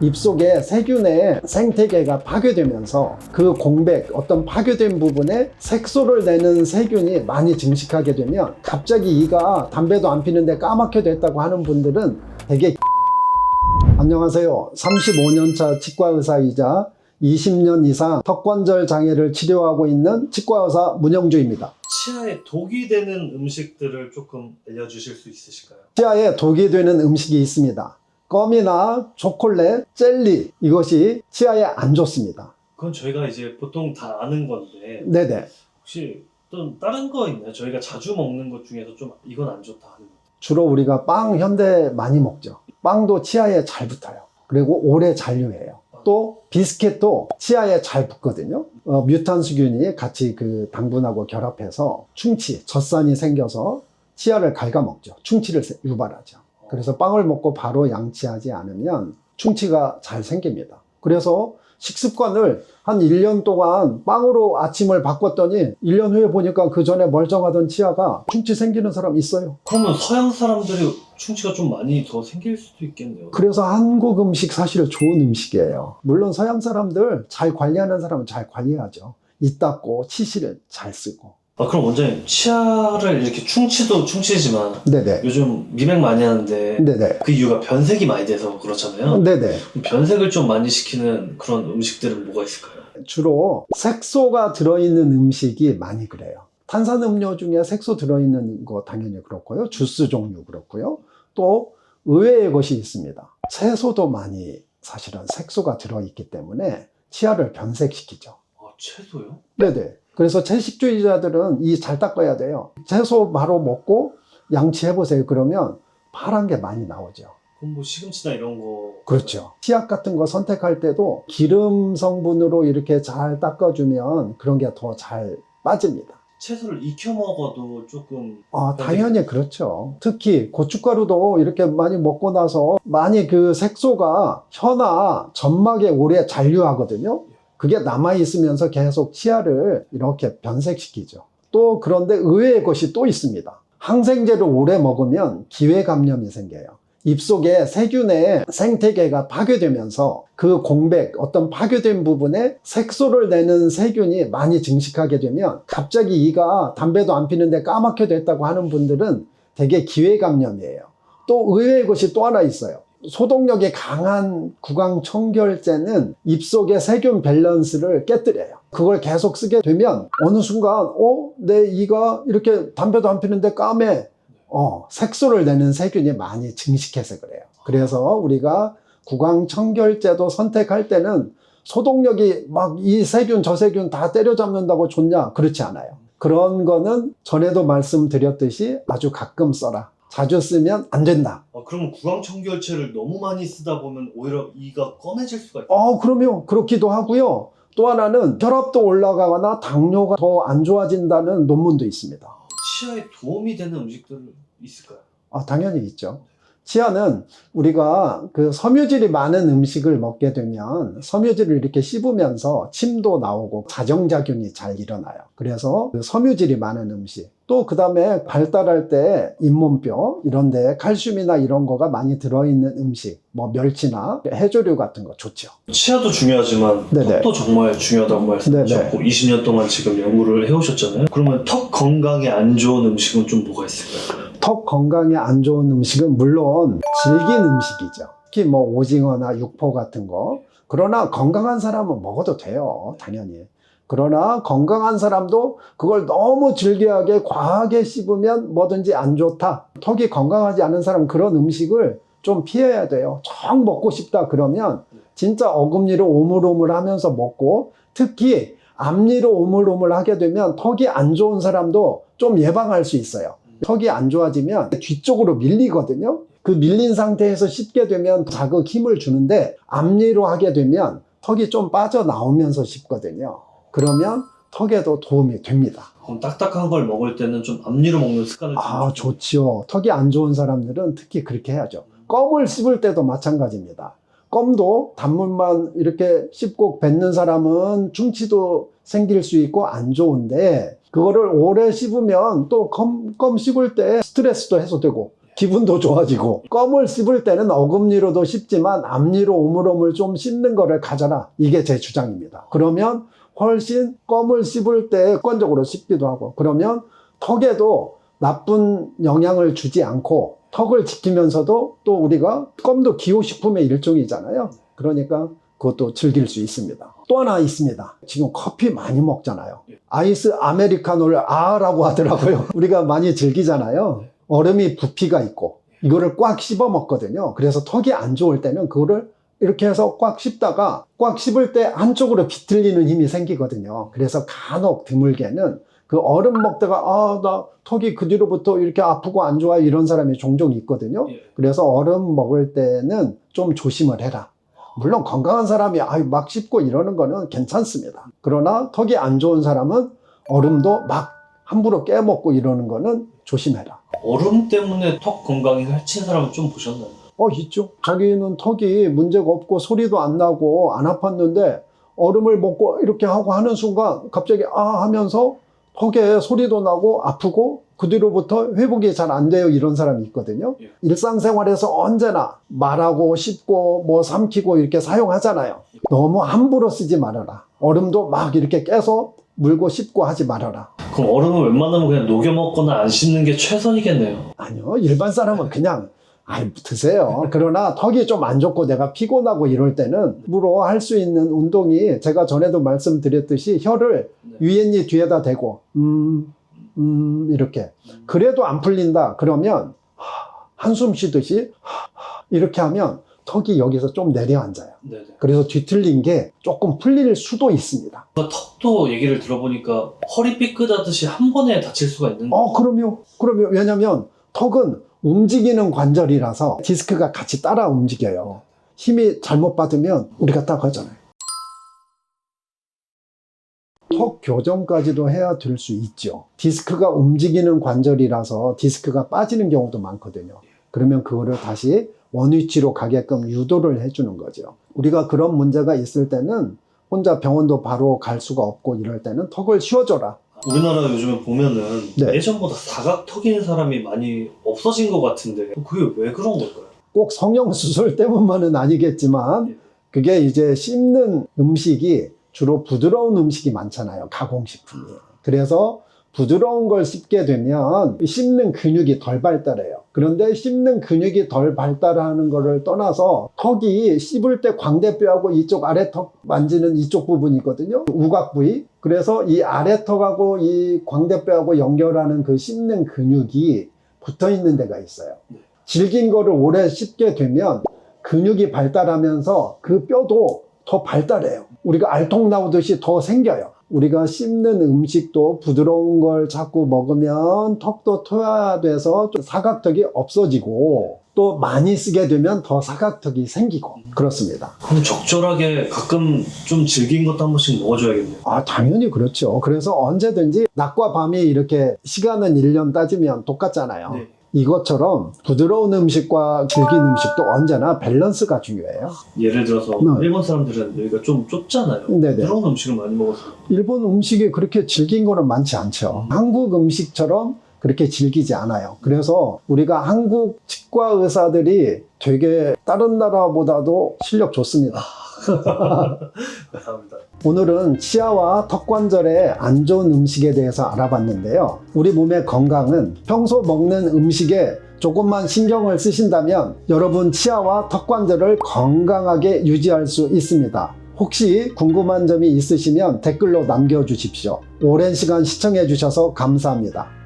입속에 세균의 생태계가 파괴되면서 그 공백, 어떤 파괴된 부분에 색소를 내는 세균이 많이 증식하게 되면 갑자기 이가 담배도 안 피는데 까맣게 됐다고 하는 분들은 되게 안녕하세요. 35년차 치과의사이자 20년 이상 턱관절 장애를 치료하고 있는 치과의사 문영주입니다. 치아에 독이 되는 음식들을 조금 알려주실 수 있으실까요? 치아에 독이 되는 음식이 있습니다. 껌이나 초콜릿, 젤리 이것이 치아에 안 좋습니다. 그건 저희가 이제 보통 다 아는 건데 네네. 혹시 또 다른 거 있나요? 저희가 자주 먹는 것 중에서 좀 이건 안 좋다 하는 거. 주로 우리가 빵 현대 많이 먹죠. 빵도 치아에 잘 붙어요. 그리고 오래 잔류해요. 또 비스켓도 치아에 잘 붙거든요. 어, 뮤탄수균이 같이 그 당분하고 결합해서 충치, 젖산이 생겨서 치아를 갉아먹죠. 충치를 세- 유발하죠. 그래서 빵을 먹고 바로 양치하지 않으면 충치가 잘 생깁니다. 그래서 식습관을 한 1년 동안 빵으로 아침을 바꿨더니 1년 후에 보니까 그 전에 멀쩡하던 치아가 충치 생기는 사람 있어요. 그러면 서양 사람들이 충치가 좀 많이 더 생길 수도 있겠네요. 그래서 한국 음식 사실 좋은 음식이에요. 물론 서양 사람들 잘 관리하는 사람은 잘 관리하죠. 이 닦고 치실을 잘 쓰고. 아 그럼 원장님 치아를 이렇게 충치도 충치지만 네네. 요즘 미백 많이 하는데 네네. 그 이유가 변색이 많이 돼서 그렇잖아요. 네네. 변색을 좀 많이 시키는 그런 음식들은 뭐가 있을까요? 주로 색소가 들어있는 음식이 많이 그래요. 탄산음료 중에 색소 들어있는 거 당연히 그렇고요. 주스 종류 그렇고요. 또 의외의 것이 있습니다. 채소도 많이 사실은 색소가 들어있기 때문에 치아를 변색시키죠. 아 채소요? 네네. 그래서 채식주의자들은 이 잘 닦아야 돼요. 채소 바로 먹고 양치해보세요. 그러면 파란 게 많이 나오죠. 그럼 뭐 시금치나 이런 거 그렇죠. 치약 같은 거 선택할 때도 기름 성분으로 이렇게 잘 닦아주면 그런 게 더 잘 빠집니다. 채소를 익혀 먹어도 조금 아, 당연히 그렇죠. 특히 고춧가루도 이렇게 많이 먹고 나서 많이 그 색소가 혀나 점막에 오래 잔류하거든요. 그게 남아있으면서 계속 치아를 이렇게 변색시키죠. 또 그런데 의외의 것이 또 있습니다. 항생제를 오래 먹으면 기회 감염이 생겨요. 입속에 세균의 생태계가 파괴되면서 그 공백, 어떤 파괴된 부분에 색소를 내는 세균이 많이 증식하게 되면 갑자기 이가 담배도 안 피는데 까맣게 됐다고 하는 분들은 되게 기회 감염이에요. 또 의외의 것이 또 하나 있어요. 소독력이 강한 구강 청결제는 입속의 세균 밸런스를 깨뜨려요. 그걸 계속 쓰게 되면 어느 순간 어? 내 이가 이렇게 담배도 안 피는데 까매 어, 색소를 내는 세균이 많이 증식해서 그래요. 그래서 우리가 구강 청결제도 선택할 때는 소독력이 막 이 세균 저 세균 다 때려잡는다고 좋냐? 그렇지 않아요. 그런 거는 전에도 말씀드렸듯이 아주 가끔 써라. 자주 쓰면 안 된다. 아, 그러면 구강청결제를 너무 많이 쓰다 보면 오히려 이가 검해질 수가 있다. 어, 그러면 그렇기도 하고요. 또 하나는 혈압도 올라가거나 당뇨가 더 안 좋아진다는 논문도 있습니다. 치아에 도움이 되는 음식들 있을까요? 아, 당연히 있죠. 치아는 우리가 그 섬유질이 많은 음식을 먹게 되면 섬유질을 이렇게 씹으면서 침도 나오고 자정작용이 잘 일어나요. 그래서 그 섬유질이 많은 음식. 또 그 다음에 발달할 때 잇몸뼈 이런 데 칼슘이나 이런 거가 많이 들어있는 음식, 뭐 멸치나 해조류 같은 거 좋죠. 치아도 중요하지만 네네. 턱도 정말 중요하다고 말씀하셨고 20년 동안 지금 연구를 해오셨잖아요. 그러면 턱 건강에 안 좋은 음식은 좀 뭐가 있을까요? 턱 건강에 안 좋은 음식은 물론 질긴 음식이죠. 특히 뭐 오징어나 육포 같은 거. 그러나 건강한 사람은 먹어도 돼요. 당연히. 그러나 건강한 사람도 그걸 너무 질기하게 과하게 씹으면 뭐든지 안 좋다. 턱이 건강하지 않은 사람 그런 음식을 좀 피해야 돼요. 정 먹고 싶다 그러면 진짜 어금니로 오물오물 하면서 먹고 특히 앞니로 오물오물 하게 되면 턱이 안 좋은 사람도 좀 예방할 수 있어요. 턱이 안 좋아지면 뒤쪽으로 밀리거든요. 그 밀린 상태에서 씹게 되면 자극 힘을 주는데 앞니로 하게 되면 턱이 좀 빠져나오면서 씹거든요. 그러면 턱에도 도움이 됩니다. 그럼 딱딱한 걸 먹을 때는 좀 앞니로 먹는 습관을 좀 아, 좋지요. 턱이 안 좋은 사람들은 특히 그렇게 해야죠. 껌을 씹을 때도 마찬가지입니다. 껌도 단물만 이렇게 씹고 뱉는 사람은 충치도 생길 수 있고 안 좋은데 그거를 오래 씹으면 또 껌, 껌 씹을 때 스트레스도 해소되고 기분도 좋아지고 껌을 씹을 때는 어금니로도 씹지만 앞니로 오물오물 좀 씹는 거를 가져라. 이게 제 주장입니다. 그러면 훨씬 껌을 씹을 때 습관적으로 씹기도 하고 그러면 턱에도 나쁜 영향을 주지 않고 턱을 지키면서도 또 우리가 껌도 기호식품의 일종이잖아요. 그러니까 그것도 즐길 수 있습니다 또 하나 있습니다 지금 커피 많이 먹잖아요 아이스 아메리카노를 아라고 하더라고요 우리가 많이 즐기잖아요 얼음이 부피가 있고 이거를 꽉 씹어 먹거든요. 그래서 턱이 안 좋을 때는 그거를 이렇게 해서 꽉 씹다가 꽉 씹을 때 한쪽으로 비틀리는 힘이 생기거든요. 그래서 간혹 드물게는 그 얼음 먹다가 아, 나 턱이 그 뒤로부터 이렇게 아프고 안 좋아 이런 사람이 종종 있거든요. 예. 그래서 얼음 먹을 때는 좀 조심을 해라. 물론 건강한 사람이 아유, 막 씹고 이러는 거는 괜찮습니다. 그러나 턱이 안 좋은 사람은 얼음도 막 함부로 깨먹고 이러는 거는 조심해라. 얼음 때문에 턱 건강이 해친 사람은 좀 보셨나요? 어, 있죠. 자기는 턱이 문제가 없고 소리도 안 나고 안 아팠는데 얼음을 먹고 이렇게 하고 하는 순간 갑자기 아 하면서 턱에 소리도 나고 아프고 그 뒤로부터 회복이 잘 안 돼요. 이런 사람이 있거든요. 예. 일상생활에서 언제나 말하고 씹고 뭐 삼키고 이렇게 사용하잖아요. 너무 함부로 쓰지 말아라. 얼음도 막 이렇게 깨서 물고 씹고 하지 말아라. 그럼 얼음은 웬만하면 그냥 녹여 먹거나 안 씹는 게 최선이겠네요. 아니요. 일반 사람은 그냥 아이 드세요. 그러나 턱이 좀 안 좋고 내가 피곤하고 이럴 때는 물어 할수 있는 운동이 제가 전에도 말씀드렸듯이 혀를 네. 위엔니 뒤에다 대고 음, 음 이렇게 그래도 안 풀린다. 그러면 하, 한숨 쉬듯이 이렇게 하면 턱이 여기서 좀 내려앉아요. 네네. 그래서 뒤틀린 게 조금 풀릴 수도 있습니다. 그 턱도 얘기를 들어보니까 허리 삐끗하듯이 한 번에 다칠 수가 있는 어, 그럼요. 그럼요. 왜냐면 턱은 움직이는 관절이라서 디스크가 같이 따라 움직여요. 힘이 잘못 받으면 우리가 딱 하잖아요. 턱 교정까지도 해야 될 수 있죠. 디스크가 움직이는 관절이라서 디스크가 빠지는 경우도 많거든요. 그러면 그거를 다시 원위치로 가게끔 유도를 해주는 거죠. 우리가 그런 문제가 있을 때는 혼자 병원도 바로 갈 수가 없고 이럴 때는 턱을 씌워줘라. 우리나라 요즘에 보면은 네. 예전보다 사각턱인 사람이 많이 없어진 것 같은데 그게 왜 그런 걸까요? 꼭 성형 수술 때문만은 아니겠지만 예. 그게 이제 씹는 음식이 주로 부드러운 음식이 많잖아요. 가공식품이. 그래서 부드러운 걸 씹게 되면 씹는 근육이 덜 발달해요. 그런데 씹는 근육이 덜 발달하는 거를 떠나서 턱이 씹을 때 광대뼈하고 이쪽 아래 턱 만지는 이쪽 부분이거든요. 우각 부위. 그래서 이 아래 턱하고 이 광대뼈하고 연결하는 그 씹는 근육이 붙어 있는 데가 있어요. 질긴 거를 오래 씹게 되면 근육이 발달하면서 그 뼈도 더 발달해요. 우리가 알통 나오듯이 더 생겨요. 우리가 씹는 음식도 부드러운 걸 자꾸 먹으면 턱도 토야돼서 좀 사각턱이 없어지고 또 많이 쓰게 되면 더 사각턱이 생기고 그렇습니다. 그럼 적절하게 가끔 좀 질긴 것도 한 번씩 먹어줘야겠네요. 아, 당연히 그렇죠. 그래서 언제든지 낮과 밤이 이렇게 시간은 1년 따지면 똑같잖아요. 네. 이것처럼 부드러운 음식과 질긴 음식도 언제나 밸런스가 중요해요. 예를 들어서 네. 일본 사람들은 여기가 좀 좁잖아요. 네네. 부드러운 음식을 많이 먹어서 일본 음식이 그렇게 질긴 거는 많지 않죠. 한국 음식처럼 그렇게 질기지 않아요. 그래서 우리가 한국 치과 의사들이 되게 다른 나라보다도 실력 좋습니다. 감사합니다. 오늘은 치아와 턱 관절에 안 좋은 음식에 대해서 알아봤는데요. 우리 몸의 건강은 평소 먹는 음식에 조금만 신경을 쓰신다면 여러분 치아와 턱 관절을 건강하게 유지할 수 있습니다. 혹시 궁금한 점이 있으시면 댓글로 남겨주십시오. 오랜 시간 시청해 주셔서 감사합니다.